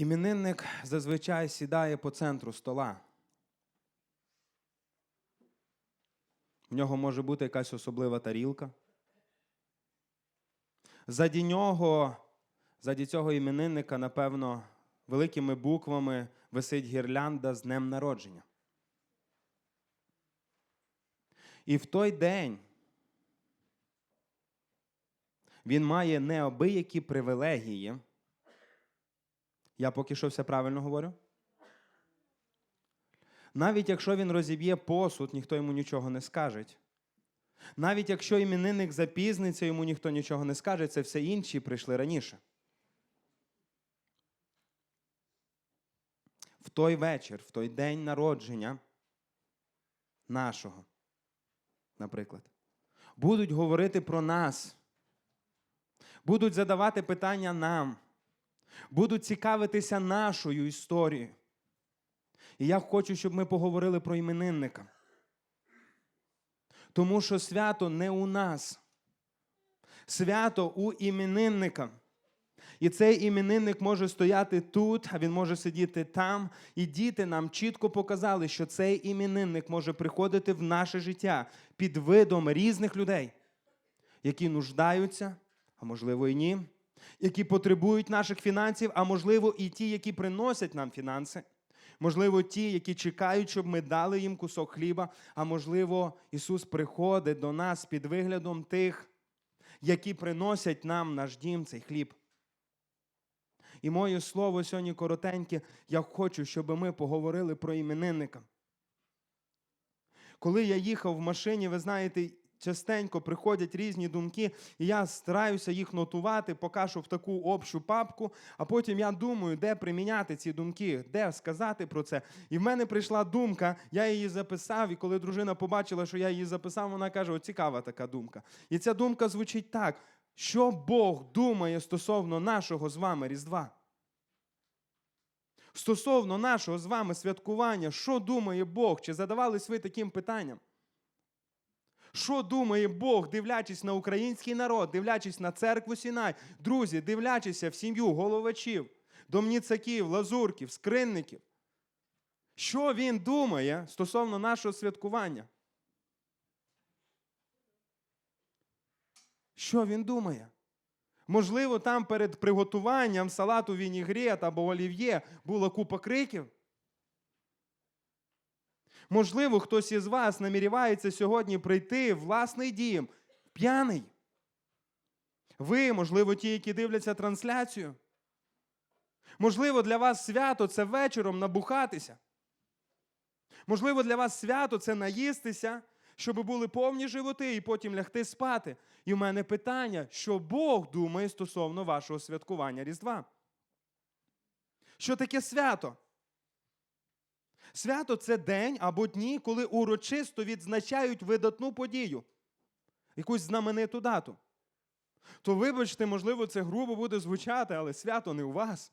Іменинник зазвичай сідає по центру стола. В нього може бути якась особлива тарілка. Заді нього, заді цього іменинника, напевно, великими буквами висить гірлянда з днем народження. І в той день він має неабиякі привілегії. Я поки що все правильно говорю. Навіть якщо він розіб'є посуд, ніхто йому нічого не скаже. Навіть якщо іменинник запізниться, йому ніхто нічого не скаже, це все інші прийшли раніше. В той вечір, в той день народження нашого, наприклад, будуть говорити про нас, будуть задавати питання нам, будуть цікавитися нашою історією. І я хочу, щоб ми поговорили про іменинника. Тому що свято не у нас. Свято у іменинника. І цей іменинник може стояти тут, а він може сидіти там. І діти нам чітко показали, що цей іменинник може приходити в наше життя під видом різних людей, які нуждаються, а можливо і ні, які потребують наших фінансів, а можливо, і ті, які приносять нам фінанси. Можливо, ті, які чекають, щоб ми дали їм кусок хліба, а можливо, Ісус приходить до нас під виглядом тих, які приносять нам наш дім цей хліб. І моє слово сьогодні коротеньке, я хочу, щоб ми поговорили про іменинника. Коли я їхав в машині, ви знаєте, частенько приходять різні думки, і я стараюся їх нотувати, покажу в таку общу папку, а потім я думаю, де приміняти ці думки, де сказати про це. І в мене прийшла думка, я її записав, і коли дружина побачила, що я її записав, вона каже: О, цікава така думка. І ця думка звучить так: що Бог думає стосовно нашого з вами Різдва? Стосовно нашого з вами святкування, що думає Бог? Чи задавались ви таким питанням? Що думає Бог, дивлячись на український народ, дивлячись на церкву Сінай, друзі, дивлячися в сім'ю головачів, домніцаків, лазурків, скринників? Що він думає стосовно нашого святкування? Що він думає? Можливо, там перед приготуванням салату вінігрет або олів'є була купа криків. Можливо, хтось із вас наміряється сьогодні прийти в власний дім п'яний. Ви, можливо, ті, які дивляться трансляцію. Можливо, для вас свято це вечором набухатися. Можливо, для вас свято це наїстися, щоб були повні животи і потім лягти спати. І в мене питання, що Бог думає стосовно вашого святкування Різдва? Що таке свято? Свято це день або дні, коли урочисто відзначають видатну подію, якусь знамениту дату. То, вибачте, можливо, це грубо буде звучати, але свято не у вас.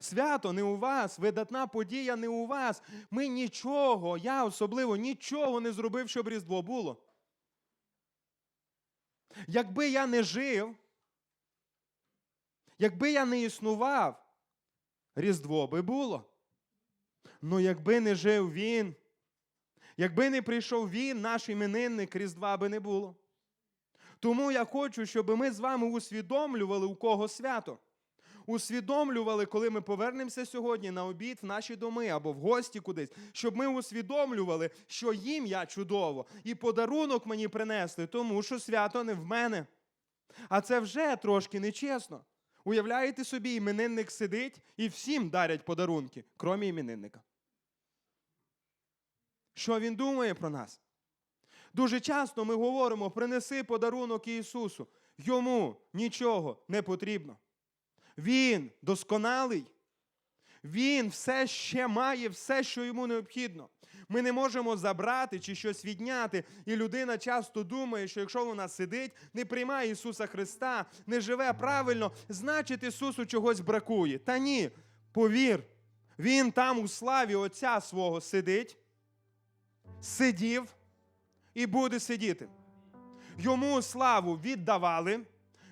Свято не у вас, видатна подія не у вас. Ми нічого, я особливо нічого не зробив, щоб Різдво було. Якби я не жив, якби я не існував, Різдво би було. Ну, якби не жив він, якби не прийшов він, наш іменинник, Різдва би не було. Тому я хочу, щоб ми з вами усвідомлювали, у кого свято. Усвідомлювали, коли ми повернемося сьогодні на обід в наші доми або в гості кудись, щоб ми усвідомлювали, що їм я чудово, і подарунок мені принесли, тому що свято не в мене. А це вже трошки нечесно. Уявляєте собі, іменинник сидить і всім дарять подарунки, крім іменинника. Що він думає про нас? Дуже часто ми говоримо: принеси подарунок Ісусу. Йому нічого не потрібно. Він досконалий. Він все ще має все, що йому необхідно. Ми не можемо забрати чи щось відняти. І людина часто думає, що якщо вона сидить, не приймає Ісуса Христа, не живе правильно, значить Ісусу чогось бракує. Та ні, повір, Він там у славі Отця свого сидить, сидів і буде сидіти. Йому славу віддавали,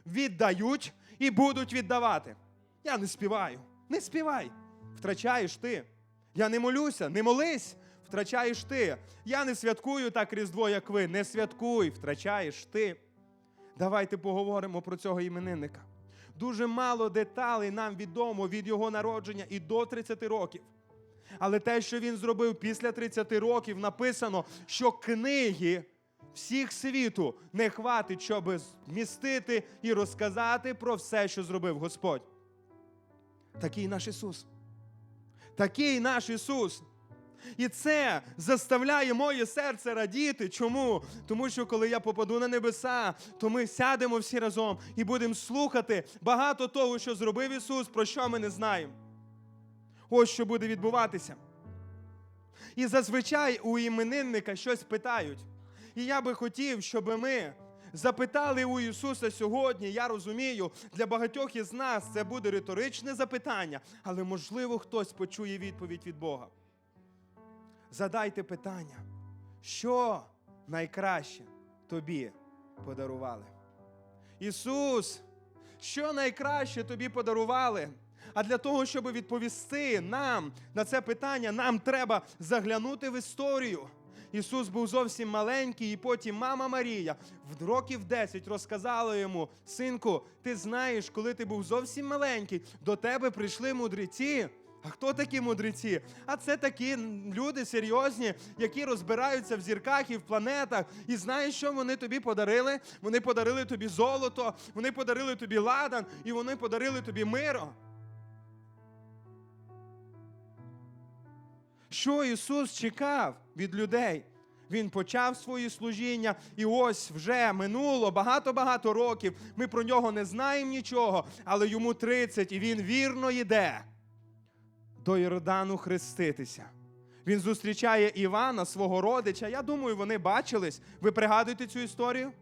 віддають і будуть віддавати. Я не співаю. Не співай. Втрачаєш ти. Я не молюся, не молись, втрачаєш ти. Я не святкую так Різдво, як ви. Не святкуй, втрачаєш ти. Давайте поговоримо про цього іменинника. Дуже мало деталей нам відомо від його народження і до 30 років. Але те, що він зробив після 30 років, написано, що книги всіх світу не хватить, щоб змістити і розказати про все, що зробив Господь. Такий наш Ісус. Такий наш Ісус. І це заставляє моє серце радіти. Чому? Тому що коли я попаду на небеса, то ми сядемо всі разом і будемо слухати багато того, що зробив Ісус, про що ми не знаємо. Ось що буде відбуватися. І зазвичай у іменинника щось питають. І я би хотів, щоб ми запитали у Ісуса сьогодні. Я розумію, для багатьох із нас це буде риторичне запитання, але можливо хтось почує відповідь від Бога. Задайте питання, що найкраще тобі подарували? Ісус, що найкраще тобі подарували? А для того, щоб відповісти нам на це питання, нам треба заглянути в історію. Ісус був зовсім маленький, і потім мама Марія в років 10 розказала йому: Синку, ти знаєш, коли ти був зовсім маленький, до тебе прийшли мудреці. А хто такі мудреці? А це такі люди серйозні, які розбираються в зірках і в планетах. І знаєш, що вони тобі подарили? Вони подарили тобі золото, вони подарили тобі ладан, і вони подарили тобі миро. Що Ісус чекав від людей? Він почав свої служіння, і ось вже минуло багато-багато років. Ми про нього не знаємо нічого, але йому 30, і він вірно йде до Йордану хреститися. Він зустрічає Івана, свого родича. Я думаю, вони бачились. Ви пригадуєте цю історію?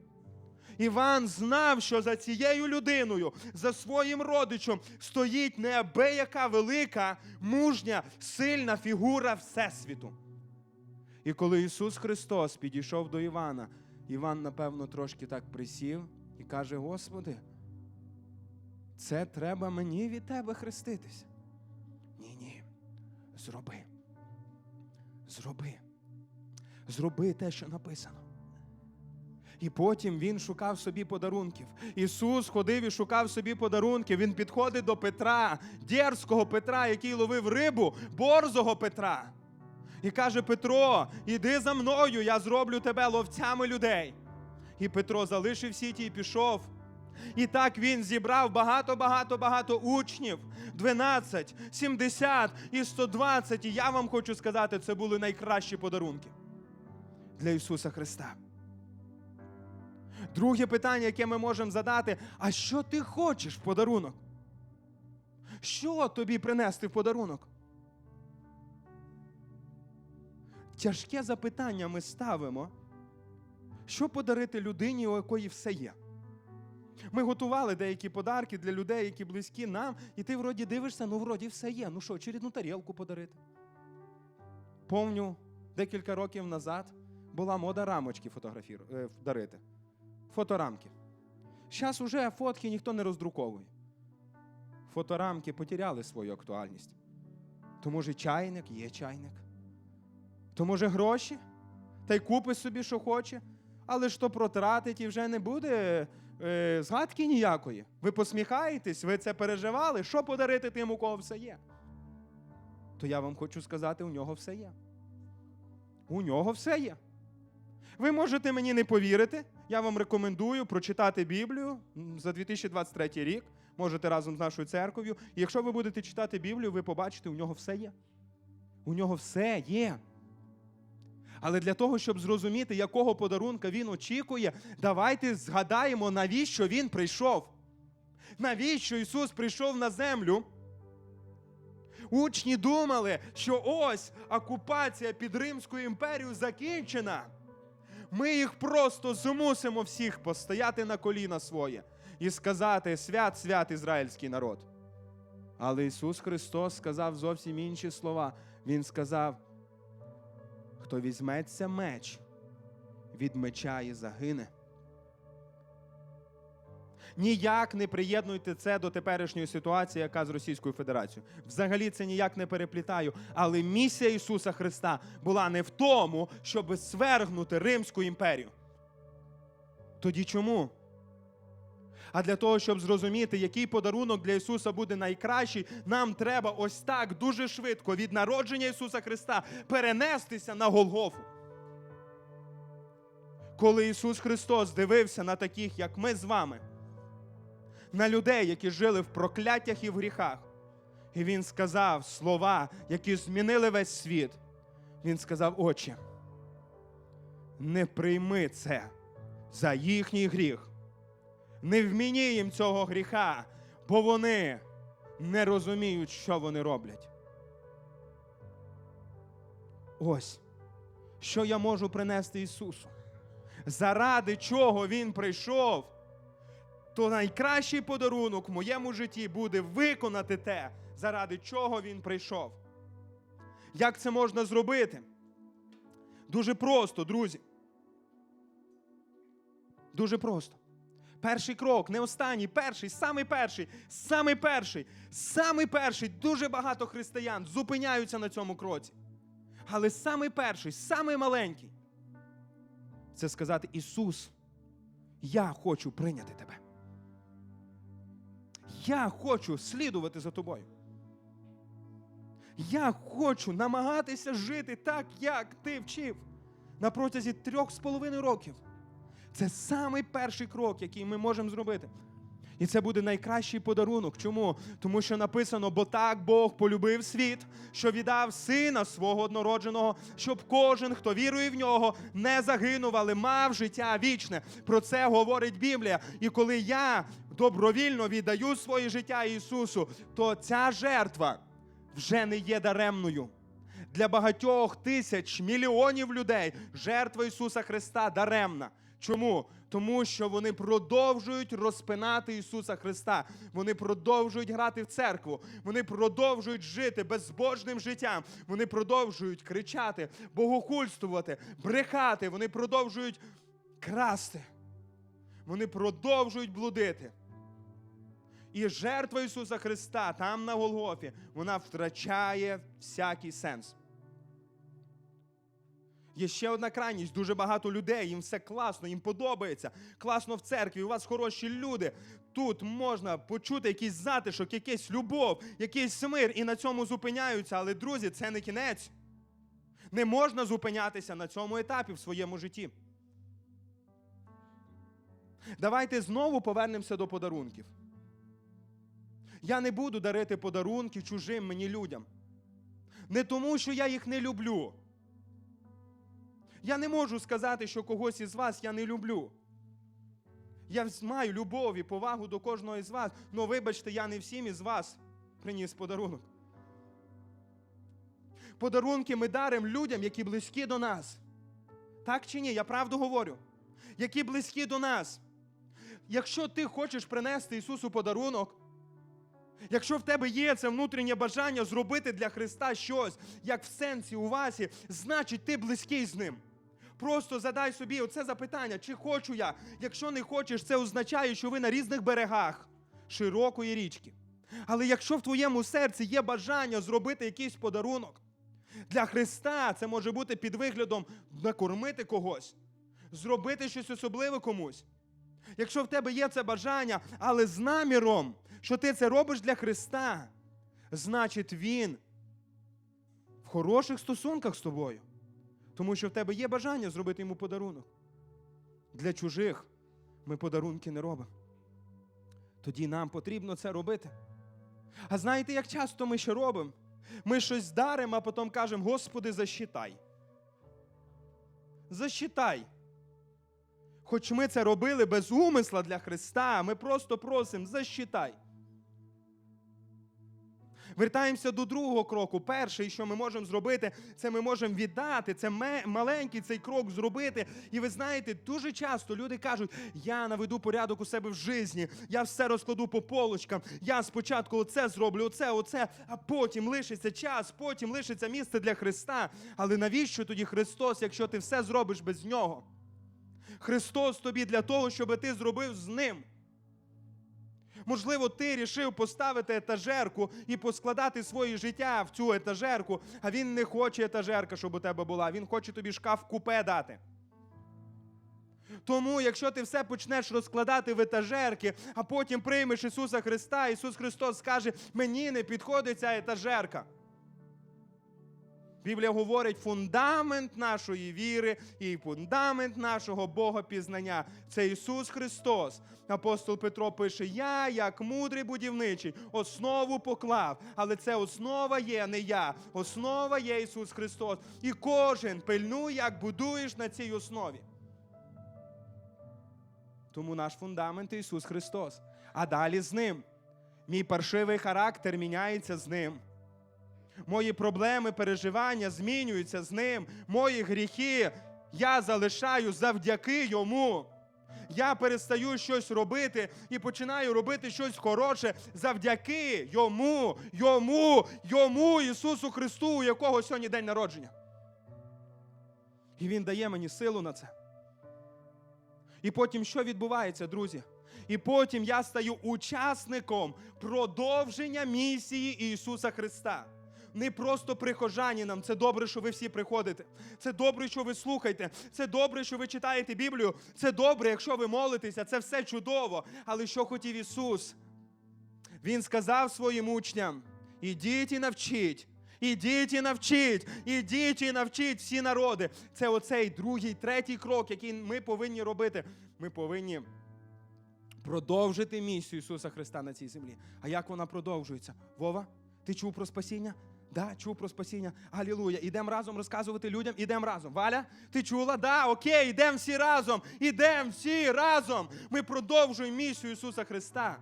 Іван знав, що за цією людиною, за своїм родичем, стоїть неабияка велика, мужня, сильна фігура Всесвіту. І коли Ісус Христос підійшов до Івана, Іван, напевно, трошки так присів і каже: Господи, це треба мені від Тебе хреститися. Ні, ні, зроби. Зроби. Зроби те, що написано. І потім він шукав собі подарунків. Ісус ходив і шукав собі подарунків. Він підходить до Петра, дерзкого Петра, який ловив рибу, борзого Петра. І каже: Петро, іди за мною, я зроблю тебе ловцями людей. І Петро залишив сіті і пішов. І так він зібрав багато-багато-багато учнів. 12, 70 і 120. І я вам хочу сказати, це були найкращі подарунки для Ісуса Христа. Друге питання, яке ми можемо задати: а що ти хочеш в подарунок? Що тобі принести в подарунок? Тяжке запитання ми ставимо. Що подарити людині, у якої все є? Ми готували деякі подарки для людей, які близькі нам, і ти вроді дивишся, ну вроді все є. Ну що, очередну тарілку подарити? Помню, декілька років назад була мода рамочки фотографіру... е, дарити. Фоторамки. Зараз уже фотки ніхто не роздруковує. Фоторамки потеряли свою актуальність. То може чайник є чайник. То може гроші? Та й купи собі, що хоче, але ж то протратить і вже не буде е, згадки ніякої. Ви посміхаєтесь, ви це переживали. Що подарити тим, у кого все є? То я вам хочу сказати, у нього все є. У нього все є. Ви можете мені не повірити. Я вам рекомендую прочитати Біблію за 2023 рік. Можете разом з нашою церков'ю. І якщо ви будете читати Біблію, ви побачите, у нього все є. У нього все є. Але для того, щоб зрозуміти, якого подарунка він очікує, давайте згадаємо, навіщо він прийшов. Навіщо Ісус прийшов на землю? Учні думали, що ось окупація під Римською імперією закінчена. Ми їх просто змусимо всіх постояти на коліна своє і сказати свят, свят ізраїльський народ. Але Ісус Христос сказав зовсім інші слова. Він сказав: хто візьметься меч, від меча і загине. Ніяк не приєднуйте це до теперішньої ситуації, яка з Російською Федерацією. Взагалі це ніяк не переплітаю. Але місія Ісуса Христа була не в тому, щоб свергнути Римську імперію. Тоді чому? А для того, щоб зрозуміти, який подарунок для Ісуса буде найкращий, нам треба ось так дуже швидко від народження Ісуса Христа перенестися на Голгофу. Коли Ісус Христос дивився на таких, як ми з вами, на людей, які жили в прокляттях і в гріхах, і Він сказав слова, які змінили весь світ. Він сказав, Отче, не прийми це за їхній гріх. Не вміні їм цього гріха, бо вони не розуміють, що вони роблять. Ось, що я можу принести Ісусу. Заради чого Він прийшов, то найкращий подарунок в моєму житті буде виконати те, заради чого Він прийшов. Як це можна зробити? Дуже просто, друзі. Дуже просто. Перший крок, не останній, перший, самий перший, самий перший, самий перший. Дуже багато християн зупиняються на цьому кроці. Але самий перший, самий маленький це сказати: Ісус, я хочу прийняти тебе. Я хочу слідувати за тобою. Я хочу намагатися жити так, як ти вчив на протязі трьох з половиною років. Це самий перший крок, який ми можемо зробити. І це буде найкращий подарунок. Чому? Тому що написано: бо так Бог полюбив світ, що віддав сина свого однородженого, щоб кожен, хто вірує в нього, не загинув, але мав життя вічне. Про це говорить Біблія. І коли я добровільно віддаю своє життя Ісусу, то ця жертва вже не є даремною. Для багатьох тисяч мільйонів людей жертва Ісуса Христа даремна. Чому? Тому що вони продовжують розпинати Ісуса Христа. Вони продовжують грати в церкву. Вони продовжують жити безбожним життям. Вони продовжують кричати, богохульствувати, брехати. Вони продовжують красти. Вони продовжують блудити. І жертва Ісуса Христа там на Голгофі, вона втрачає всякий сенс. Є ще одна крайність, дуже багато людей, їм все класно, їм подобається. Класно в церкві, у вас хороші люди. Тут можна почути якийсь затишок, якийсь любов, якийсь мир, і на цьому зупиняються. Але, друзі, це не кінець. Не можна зупинятися на цьому етапі в своєму житті. Давайте знову повернемося до подарунків. Я не буду дарити подарунки чужим мені людям. Не тому, що я їх не люблю. Я не можу сказати, що когось із вас я не люблю. Я маю любов і повагу до кожного із вас, але вибачте, я не всім із вас приніс подарунок. Подарунки ми даримо людям, які близькі до нас. Так чи ні? Я правду говорю. Які близькі до нас. Якщо ти хочеш принести Ісусу подарунок, Якщо в тебе є це внутрішнє бажання зробити для Христа щось, як в сенсі у Васі, значить ти близький з ним. Просто задай собі оце запитання, чи хочу я. Якщо не хочеш, це означає, що ви на різних берегах широкої річки. Але якщо в твоєму серці є бажання зробити якийсь подарунок для Христа, це може бути під виглядом накормити когось, зробити щось особливе комусь. Якщо в тебе є це бажання, але з наміром, що ти це робиш для Христа, значить Він в хороших стосунках з тобою. Тому що в тебе є бажання зробити йому подарунок. Для чужих ми подарунки не робимо. Тоді нам потрібно це робити. А знаєте, як часто ми ще робимо? Ми щось даримо, а потім кажемо, Господи, засчитай. Засчитай. Хоч ми це робили без умисла для Христа, ми просто просимо, засчитай. Вертаємося до другого кроку. Перший, що ми можемо зробити, це ми можемо віддати. Це маленький цей крок зробити. І ви знаєте, дуже часто люди кажуть: я наведу порядок у себе в житті, я все розкладу по полочкам. Я спочатку оце зроблю, оце, оце, а потім лишиться час, потім лишиться місце для Христа. Але навіщо тоді Христос, якщо ти все зробиш без нього? Христос тобі для того, щоб ти зробив з ним. Можливо, ти рішив поставити етажерку і поскладати своє життя в цю етажерку, а він не хоче етажерка, щоб у тебе була. Він хоче тобі шкаф купе дати. Тому, якщо ти все почнеш розкладати в етажерки, а потім приймеш Ісуса Христа, Ісус Христос скаже: мені не підходить ця етажерка. Біблія говорить, фундамент нашої віри і фундамент нашого Бога пізнання це Ісус Христос. Апостол Петро пише: Я, як мудрий будівничий, основу поклав, але це основа є не я, основа є Ісус Христос. І кожен пильнує, як будуєш на цій основі. Тому наш фундамент Ісус Христос. А далі з Ним. Мій паршивий характер міняється з Ним. Мої проблеми, переживання змінюються з ним. Мої гріхи я залишаю завдяки йому. Я перестаю щось робити і починаю робити щось хороше завдяки йому, йому, йому, Ісусу Христу, у якого сьогодні день народження. І Він дає мені силу на це. І потім що відбувається, друзі? І потім я стаю учасником продовження місії Ісуса Христа. Не просто прихожаніном. Це добре, що ви всі приходите. Це добре, що ви слухаєте. Це добре, що ви читаєте Біблію. Це добре, якщо ви молитеся. Це все чудово. Але що хотів Ісус? Він сказав своїм учням: ідіть і навчіть. Ідіть і навчіть, ідіть і навчіть всі народи. Це оцей другий, третій крок, який ми повинні робити. Ми повинні продовжити місію Ісуса Христа на цій землі. А як вона продовжується? Вова, ти чув про спасіння? Да, чув про спасіння. Алілуя. Ідемо разом розказувати людям, ідемо разом. Валя, ти чула? Да, окей, ідемо всі разом. Ідемо всі разом. Ми продовжуємо місію Ісуса Христа.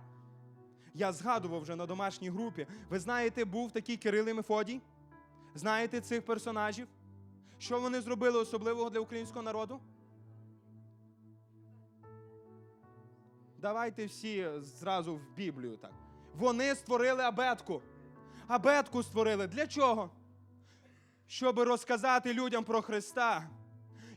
Я згадував вже на домашній групі. Ви знаєте, був такий Кирил і Мефодій? Знаєте цих персонажів? Що вони зробили особливого для українського народу? Давайте всі зразу в Біблію так. Вони створили абетку. Абетку створили. Для чого? Щоб розказати людям про Христа.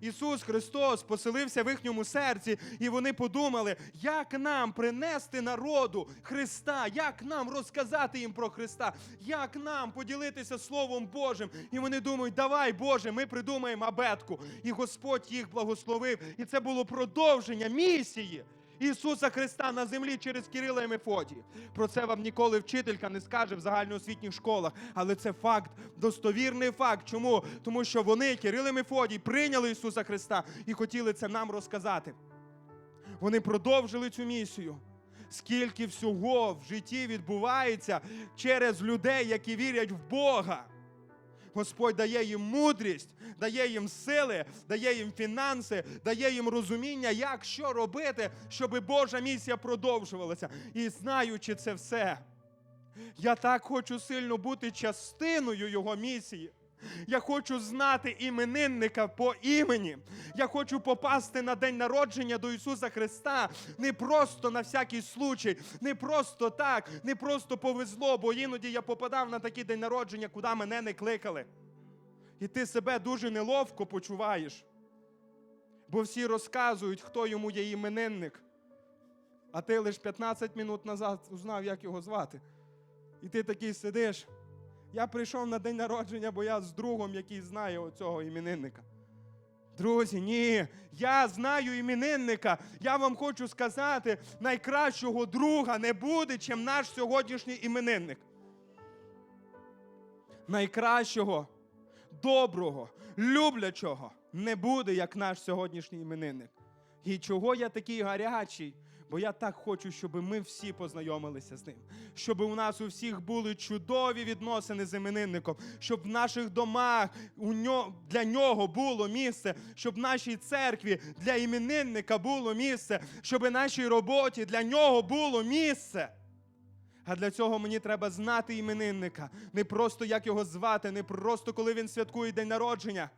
Ісус Христос поселився в їхньому серці, і вони подумали, як нам принести народу Христа, як нам розказати їм про Христа, як нам поділитися Словом Божим. І вони думають, давай, Боже, ми придумаємо абетку. І Господь їх благословив. І це було продовження місії. Ісуса Христа на землі через Кирила і Мефодія. Про це вам ніколи вчителька не скаже в загальноосвітніх школах, але це факт, достовірний факт. Чому? Тому що вони, Кирил і Мефодій, прийняли Ісуса Христа і хотіли це нам розказати. Вони продовжили цю місію. Скільки всього в житті відбувається через людей, які вірять в Бога. Господь дає їм мудрість, дає їм сили, дає їм фінанси, дає їм розуміння, як що робити, щоб Божа місія продовжувалася. І знаючи це все, я так хочу сильно бути частиною Його місії. Я хочу знати іменинника по імені. Я хочу попасти на день народження до Ісуса Христа не просто на всякий случай, не просто так, не просто повезло, бо іноді я попадав на такий день народження, куди мене не кликали. І ти себе дуже неловко почуваєш. Бо всі розказують, хто йому є іменинник. А ти лише 15 минут назад узнав, як його звати. І ти такий сидиш. Я прийшов на день народження, бо я з другом, який знає оцього іменинника. Друзі, ні, я знаю іменинника. Я вам хочу сказати, найкращого друга не буде, чим наш сьогоднішній іменинник. Найкращого, доброго, люблячого не буде, як наш сьогоднішній іменинник. І чого я такий гарячий? Бо я так хочу, щоб ми всі познайомилися з ним, щоб у нас у всіх були чудові відносини з іменинником, щоб в наших домах у ньо, для нього було місце, щоб в нашій церкві для іменинника було місце, щоб в нашій роботі для нього було місце. А для цього мені треба знати іменинника, не просто як його звати, не просто коли він святкує день народження,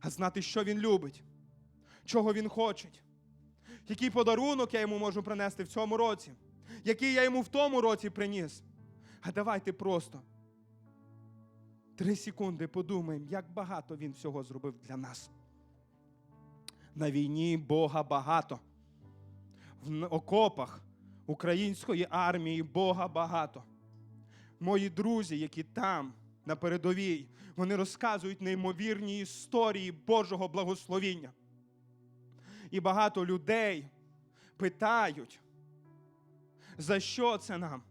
а знати, що він любить, чого він хоче який подарунок я йому можу принести в цьому році, який я йому в тому році приніс. А давайте просто три секунди подумаємо, як багато він всього зробив для нас. На війні Бога багато. в окопах української армії Бога багато. Мої друзі, які там, на передовій, вони розказують неймовірні історії Божого благословіння. І багато людей питають, за що це нам?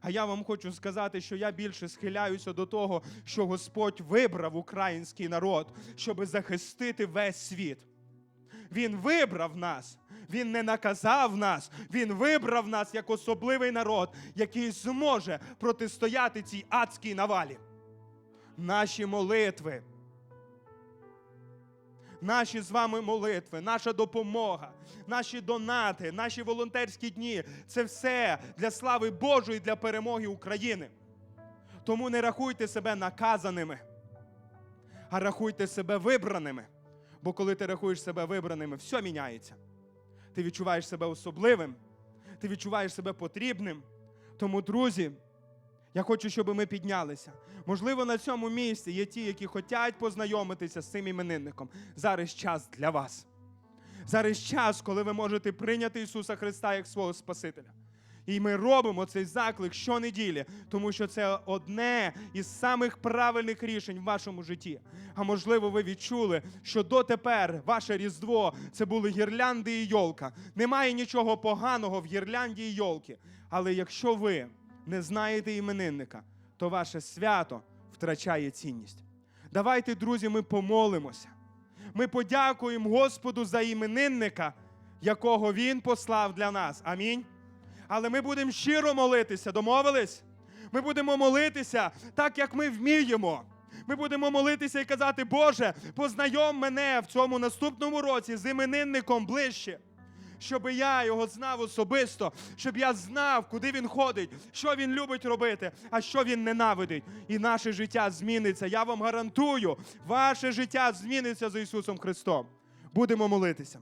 А я вам хочу сказати, що я більше схиляюся до того, що Господь вибрав український народ, щоб захистити весь світ. Він вибрав нас, Він не наказав нас, Він вибрав нас як особливий народ, який зможе протистояти цій адській навалі. Наші молитви, наші з вами молитви, наша допомога, наші донати, наші волонтерські дні це все для слави Божої, для перемоги України. Тому не рахуйте себе наказаними, а рахуйте себе вибраними. Бо коли ти рахуєш себе вибраними, все міняється. Ти відчуваєш себе особливим, ти відчуваєш себе потрібним. Тому, друзі, я хочу, щоб ми піднялися. Можливо, на цьому місці є ті, які хочуть познайомитися з цим іменинником. Зараз час для вас. Зараз час, коли ви можете прийняти Ісуса Христа як свого Спасителя. І ми робимо цей заклик щонеділі, тому що це одне із самих правильних рішень в вашому житті. А можливо, ви відчули, що дотепер ваше Різдво це були гірлянди і йолка. Немає нічого поганого в гірлянді і йолки. Але якщо ви не знаєте іменинника, то ваше свято втрачає цінність. Давайте, друзі, ми помолимося. Ми подякуємо Господу за іменинника, якого Він послав для нас. Амінь. Але ми будемо щиро молитися, домовились? Ми будемо молитися так, як ми вміємо. Ми будемо молитися і казати, Боже, познайом мене в цьому наступному році з іменинником ближче. Щоб я його знав особисто, щоб я знав, куди він ходить, що він любить робити, а що він ненавидить. І наше життя зміниться. Я вам гарантую, ваше життя зміниться з Ісусом Христом. Будемо молитися.